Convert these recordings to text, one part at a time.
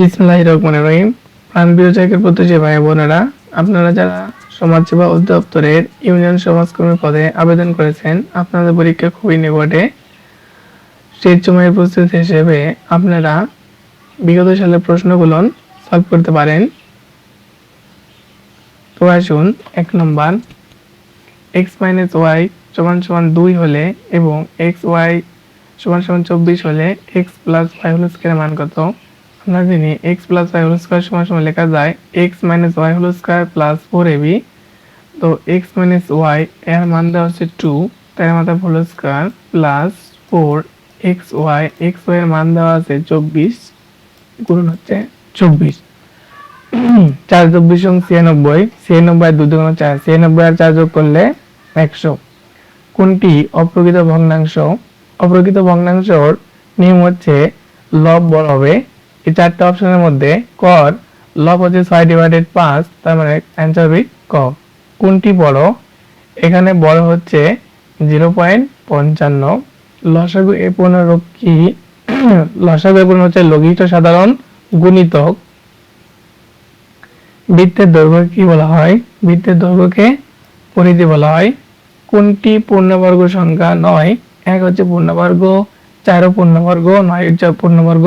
বিসমুল্লাহ রহমান রহিম। প্রাণপ্রিয় চাকরির প্রত্যাশী ভাই বোনেরা, আপনারা যারা সমাজসেবা অধিদপ্তরের ইউনিয়ন সমাজকর্মী পদে আবেদন করেছেন, আপনাদের পরীক্ষা খুবই নিকটে। সেই সময়ের প্রস্তুতি হিসেবে আপনারা বিগত সালের প্রশ্নগুলো সলভ করতে পারেন। তো আসুন, এক নম্বর এক্স মাইনাস ওয়াই সমান সমান দুই হলে এবং এক্স ওয়াই সমান সমান চব্বিশ হলে এক্স প্লাস ফাইভ হোল স্কোয়ারের মান কত? আমরা জানি x plus y whole square সমান সমান লেখা যায়। X minus y whole square plus four a ab তো এক্স মাইনাস ওয়াই এর মান দেওয়া হচ্ছে টু তাই আমাদের whole square plus four x y x y এর মান দেওয়া আছে চব্বিশ গুণ হচ্ছে চব্বিশ। চার চব্বিশ এবং ছিয়ানব্বই ছিয়ানব্বই আর দুই দুগুণ চার, ছিয়ানব্বই আর চার যোগ করলে একশো। কোনটি অপ্রকৃত ভগ্নাংশ? অপ্রকৃত ভগ্নাংশর নিয়ম হচ্ছে লব বড় হবে এই চারটে অপশনের মধ্যে কর লব হচ্ছে ছয় ডিভাইডেড পাঁচ তার মানে অ্যান্সার হবে ক। কোনটি বড়? এখানে বড় হচ্ছে জিরো পয়েন্ট পঞ্চান্ন। লসাগু এ পুনরূপ কি? লসাগু এ পুনর হচ্ছে লঘিষ্ঠ সাধারণ গুণিতক। বৃত্তের দৈর্ঘ্য কি বলা হয়? বৃত্তের দৈর্ঘ্যকে পরিধি বলা হয়। কোনটি পূর্ণবর্গ সংখ্যা নয়? এক হচ্ছে পূর্ণবর্গ চারও পূর্ণবর্গ, নয় হচ্ছে পূর্ণবর্গ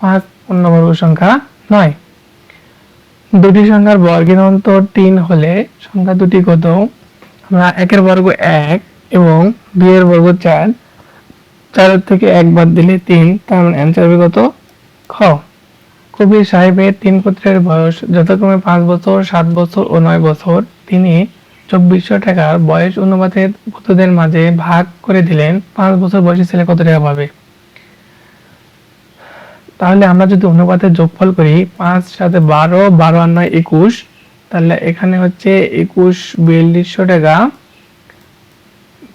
পাঁচ পূর্ণবর্গ সংখ্যা নয়। দুটি সংখ্যার বর্গের অন্তর তিন হলে সংখ্যা দুটি কত? আমরা একের বর্গ এক এবং দুইয়ের বর্গ চার। চারের থেকে এক বাদ দিলে তিন, তার মানে অ্যান্সার কত? খ। কবির সাহেবের তিন পুত্রের বয়স যথাক্রমে পাঁচ বছর, সাত বছর ও নয় বছর। তিনি চব্বিশশো টাকার বয়স অনুপাতে পুত্রদের মাঝে ভাগ করে দিলেন। পাঁচ বছর বয়সী ছেলে কত টাকা পাবে? তাহলে আমরা যদি অনুপাতের যোগফল করি পাঁচ সাথে বারো বারো আর নয় একুশ, তাহলে এখানে হচ্ছে একুশ বিয়াল্লিশশো টাকা।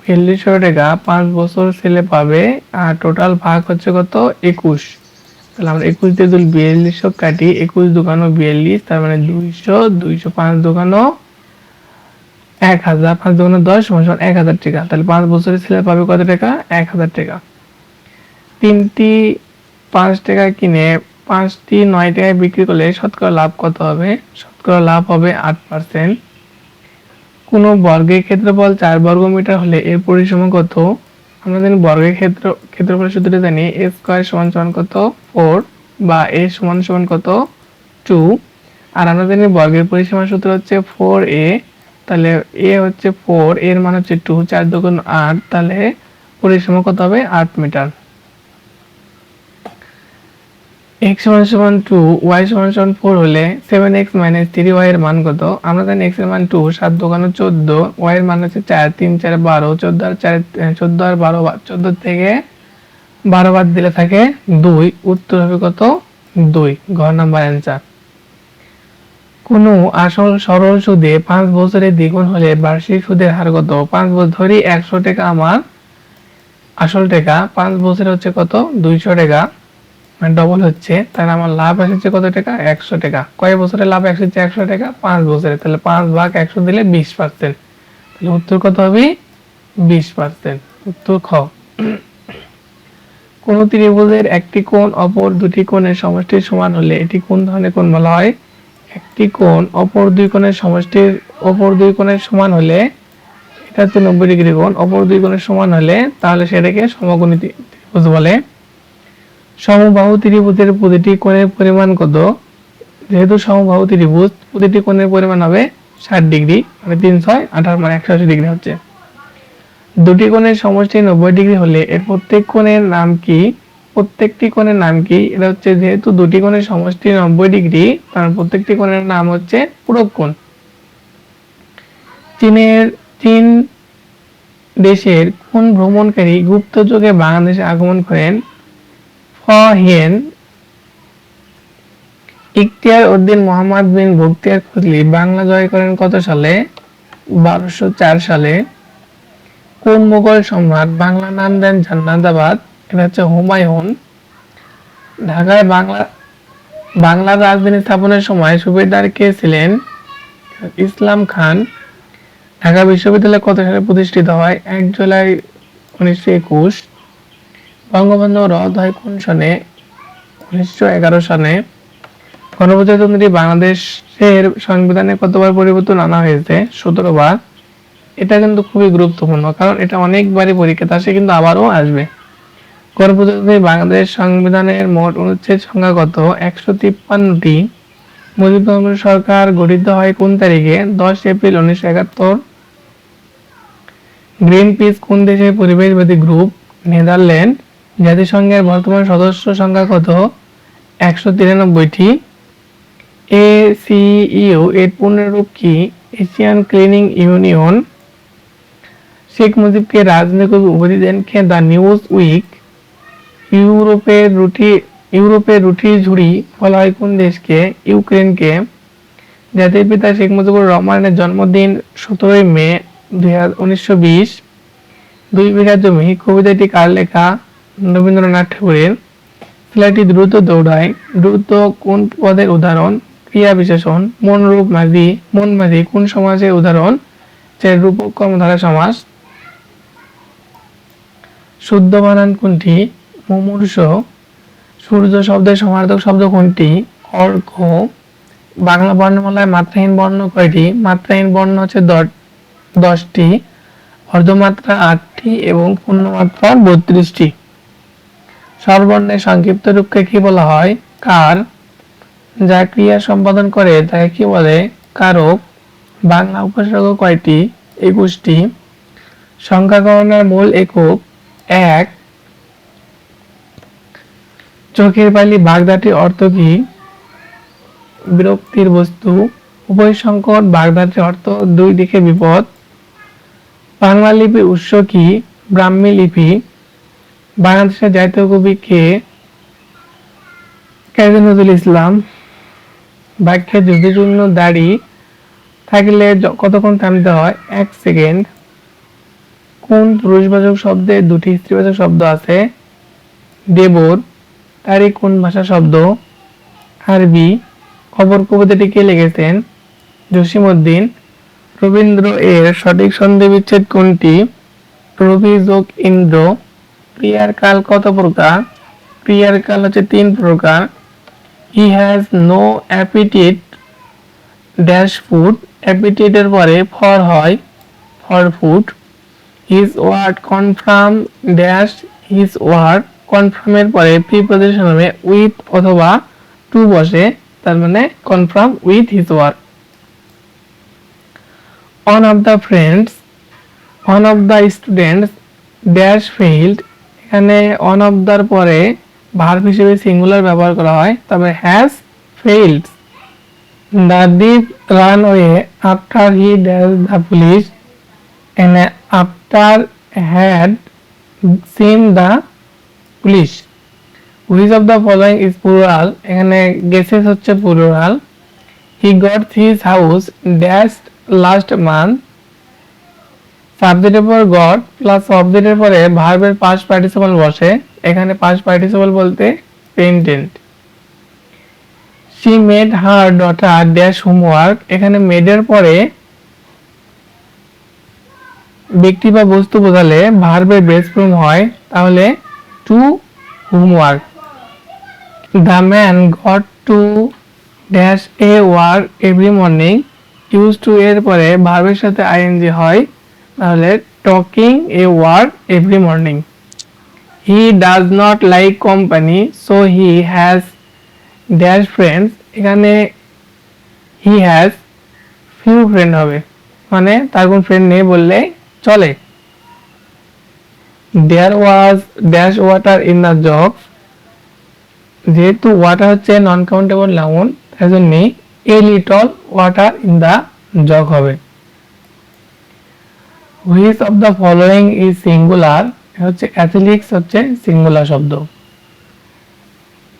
বিয়াল্লিশশো টাকা পাঁচ বছর ছেলে পাবে আর টোটাল ভাগ হচ্ছে কত? একুশ। তাহলে আমরা একুশ দিয়ে যদি বিয়াল্লিশশো কাটি, একুশ দোকানো বিয়াল্লিশ, তার মানে দুইশো দুইশো পাঁচ দোকানো এক হাজার, পাঁচ দোকানো দশ সমান এক হাজার টাকা। তাহলে পাঁচ বছরের ছেলে পাবে কত টাকা? এক হাজার টাকা। তিনটি পাঁচ টাকা কিনে পাঁচটি, নয় টাকায় বিক্রি করলে শতকরা লাভ কত হবে? শতকরা লাভ হবে আট পার্সেন্ট কোনো বর্গের ক্ষেত্রফল চার বর্গ মিটার হলে এর পরিসীমা কত? আমরা জানি বর্গের ক্ষেত্র, ক্ষেত্রফলের সূত্রটা জানি এ স্কোয়ার সমান সমান কত? ফোর বা এ সমান সমান কত? টু। আর আমরা জানি বর্গের পরিসীমার সূত্র হচ্ছে ফোর এ, তাহলে এ হচ্ছে ফোর, এর মান হচ্ছে টু, চার দুগুণ আট, তাহলে পরিসীমা কত হবে? আট মিটার। এক্স সমান সমান টু ওয়াই সমান সমান ফোর হলে seven x minus three y এর মান কত? আমরা জানি এক্সের মান টু সাত দোকানো চোদ্দ ওয়াই এর মান হচ্ছে চার, তিন, চার, বারো, চোদ্দ আর চার, চোদ্দ আর বারো চোদ্দ থেকে বারো বাদ দিলে থাকে দুই, উত্তর হবে কত? দুই, ঘর নাম্বার অ্যান্সার কোনো আসল সরল সুদে পাঁচ বছরের দ্বিগুণ হলে বার্ষিক সুদের হার কত? পাঁচ বছর ধরি একশো টাকা আমার আসল টাকা, পাঁচ বছরে হচ্ছে কত? দুইশো টাকা। মানে ডবল হচ্ছে, তাহলে আমার লাভ এসেছে কত টাকা? একশো টাকা। কয় বছরে লাভ এসেছে একশো টাকা? পাঁচ বছরে তাহলে পাঁচ ভাগ একশো দিলে বিশ পার্সেন্ট তাহলে উত্তর কত হবে? বিশ পার্সেন্ট উত্তর খ। কোন ত্রিভুজের একটি কোণ অপর দুটি কোণের সমষ্টির সমান হলে এটি কোন ধরনের কোণ বলা হয়? একটি কোণ অপর দুই কোণের সমষ্টির অপর দুই কোণের সমান হলে এটা হচ্ছে নব্বই ডিগ্রি কোণ, অপর দুই কোণের সমান হলে তাহলে সেটাকে সমকোণী ত্রিভুজ বলে। সমবাহু ত্রিভুজের প্রতিটি কোণের পরিমাণ কত? যেহেতু সমবাহু ত্রিভুজ প্রতিটি কোণের পরিমাণ হবে ষাট ডিগ্রি মানে তিন ছয় আঠারো মানে একশো আশি ডিগ্রি হচ্ছে। দুটি কোণের সমষ্টি নব্বই ডিগ্রি হলে এর প্রত্যেক কোণের নাম কি? প্রত্যেকটি কোণের নাম কি? এটা হচ্ছে যেহেতু দুটি কোণের সমষ্টি নব্বই ডিগ্রি, তার প্রত্যেকটি কোণের নাম হচ্ছে পূরক কোণ। চীনের, চীন দেশের কোন ভ্রমণকারী গুপ্ত যুগে বাংলাদেশে আগমন করেন ফহেন ইখতিয়ার উদ্দিন মোহাম্মদ বিন বখতিয়ার খুজলি বাংলা জয় করেন কত সালে? বারোশো চার সালে। কোন মুঘল সম্রাট? বাংলা নাম দেন জান্নাতাবাদ। এটা হচ্ছে হুমায়ুন। ঢাকায় বাংলা বাংলার রাজধানী স্থাপনের সময় সুবেদার কে ছিলেন? ইসলাম খান। ঢাকা বিশ্ববিদ্যালয় কত সালে প্রতিষ্ঠিত হয়? এক জুলাই উনিশশো একুশ। বঙ্গবন্ধু রদ হয় কোন সনে উনিশশো এগারো সনে গণপ্রজাতন্ত্রী বাংলাদেশের সংবিধানে কতবার পরিবর্তন আনা হয়েছে? সতেরো বার। এটা কিন্তু খুবই গুরুত্বপূর্ণ, কারণ এটা অনেকবারই পরীক্ষাতে আসে কিন্তু আবারও আসবে। গণপ্রজাতন্ত্রী বাংলাদেশ সংবিধানের মোট অনুচ্ছেদ সংখ্যা কত? একশো তিপ্পান্নটি। মুজিবনগর সরকার গঠিত হয় কোন তারিখে? দশ এপ্রিল উনিশশো একাত্তর। গ্রিন পিস কোন দেশের পরিবেশবাদী গ্রুপ? নেদারল্যান্ড। জাতিসংঘের বর্তমান সদস্য সংখ্যা কত? একশো তিরানব্বইটি। এসিইউ এর পূর্ণরূপ কি? Asian cleaning union. শেখ মুজিবকে রাজনৈতিক উপাধি দেন কে? The Newsweek. ইউরোপের রুটি ইউরোপের রুটির ঝুড়ি বলা হয় কোন দেশকে? ইউক্রেনকে। জাতির পিতা শেখ মুজিবুর রহমানের জন্মদিন সতেরোই মে দুই উনিশশো বিশ। দুই বিঘা জমি। কবিতাটি কার লেখা? রবীন্দ্রনাথ ঠাকুরের ছেলেটি দ্রুত দৌড়ায়, দ্রুত কোন পদের উদাহরণ? ক্রিয়া বিশেষণ, মন রূপ মাঝি, মন মাঝি কোন সমাজের উদাহরণ? যে রূপক কর্মধারা সমাস শুদ্ধ বানান কোনটি? মুমূর্ষ। সূর্য শব্দের সমার্থক শব্দ কোনটি? অর্ক। বাংলা বর্ণমালায় মাত্রাহীন বর্ণ কয়টি? মাত্রাহীন বর্ণ হচ্ছে দশ- দশটি। অর্ধমাত্রা আটটি এবং পূর্ণমাত্রা বত্রিশটি। স্বরবর্ণের সংক্ষিপ্ত রূপকে কি বলা হয়? কার? যা ক্রিয়া সম্পাদন করে, তাকে কি বলে? কারক। বাংলা উপসর্গ কয়টি? একুশটি। সংখ্যা গণনার মূল একক এক। চোখের বালি বাগদাটির অর্থ কি? বিরক্তির বস্তু। উভয় সংকট বাগদাটির অর্থ দুই দিকে বিপদ। বাংলা লিপির উৎস কি? ব্রাহ্মী লিপি। বাংলাদেশের জাতীয় কবি কে? কাজী নজরুল ইসলাম। বাক্যে যদি জন্য দাড়ি থাকলে কতক্ষণ থামতে হয়? এক সেকেন্ড কোন পুরুষবাচক শব্দে দুটি স্ত্রীবাচক শব্দ আছে? দেবর, তারই কোন ভাষা শব্দ? আরবি। খবর কবিতাটি কে লিখেছেন? জসিমউদ্দিন। রবীন্দ্র এর সঠিক সন্ধি বিচ্ছেদ কোনটি? রবি যোগ ইন্দ্র ক্রিয়ার কাল কত প্রকার? ক্রিয়ার কাল হচ্ছে তিন প্রকার। He has no appetite dash food অ্যাপিটিটের পরে ফর হয় for food his word confirm dash his word কনফার্মের পরে প্রিপোজিশন হবে উইথ অথবা টু বসে, তার মানে confirm with his word one of the friends one of the students dash failed এখানে on of their পরে ভার্ব হিসেবে সিঙ্গুলার ব্যবহার করা হয়, তবে has fails the deep run way after he dash the police এনে after had seen the police which of the following is plural এখানে guesses হচ্ছে plural he got his house dash last month সাবজেক্টের পর god plus অবজেক্টের পরে ভার্বের past participle বসে। এখানে পাস্ট পার্টিসিপল বলতে পেন্টেন্ট she made her daughter dash homework এখানে মেডের পরে ব্যক্তি বা বস্তু বোঝালে ভার্বের বেস ফর্ম হয়। তাহলে to homework the man got to dash a work every morning use to এর পরে ভার্বের সাথে আইএনজি হয়। তাহলে talking a work every morning he does not like company so he has dash friends এখানে he has few friend হবে। মানে তার কোন ফ্রেন্ড নেই বললে চলে। There was dash water in the jug যেহেতু ওয়াটার হচ্ছে নন কাউন্টেবল নাউন তাই জন্য a little water in the jug হবে। Which of the following is singular হচ্ছে অ্যাথলিক্স হচ্ছে সিঙ্গুলার শব্দ।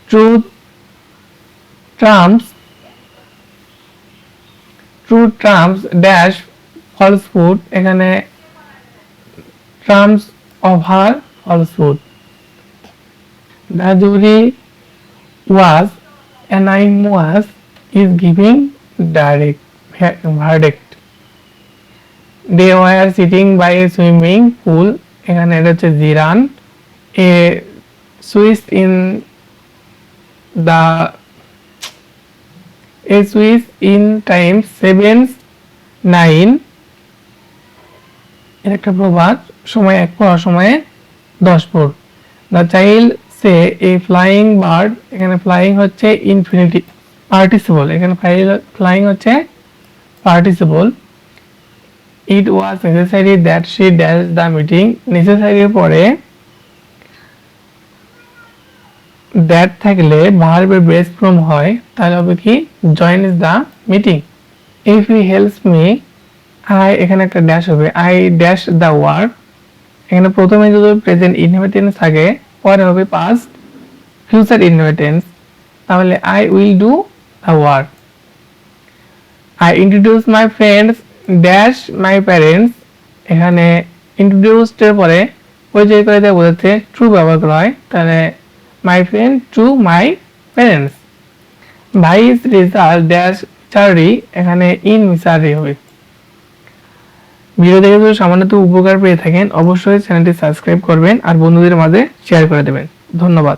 Truth trumps true trumps dash falsehood এখানে trumps of her falsehood the jury was anonymous is giving direct, verdict they were sitting by a swimming pool. এখানে এটা হচ্ছে gerund. A swiss in the a switch in time seven nine. এর একটা প্রবাদ, সময় এক পর, সময়ে দশ পর। The child say a flying bird এখানে ফ্লাইং হচ্ছে ইনফিনিটি পার্টিসিপল এখানে ফ্লাইং হচ্ছে participle it was necessary that she dash the meeting নেসেসারির পরে দ্যাট থাকলে ভার্বের বেস ফ্রম হয়, তাহলে হবে কি? Join is the meeting if he helps me I এখানে একটা ড্যাশ হবে। আই ড্যাশ দ্য ওয়ার্ক এখানে প্রথমে যদি প্রেজেন্ট ইনহেবিটেন্স থাকে, পরে হবে পাস্ট ফিউচার ইনহেবিটেন্স তাহলে I will do the work I introduce my friends dash my parents এখানে ইন্ট্রোডিউসড এর পরে পরিচয় করে দেওয়া বোঝাচ্ছে ট্রু ব্যবহার করা হয়। তাহলে my friend to my parents vice result dash চারি এখানে ইন মিসারি হবে। ভিডিও দেখে যদি সামান্য উপকার পেয়ে থাকেন, অবশ্যই চ্যানেলটি সাবস্ক্রাইব করবেন আর বন্ধুদের মাঝে শেয়ার করে দেবেন। ধন্যবাদ।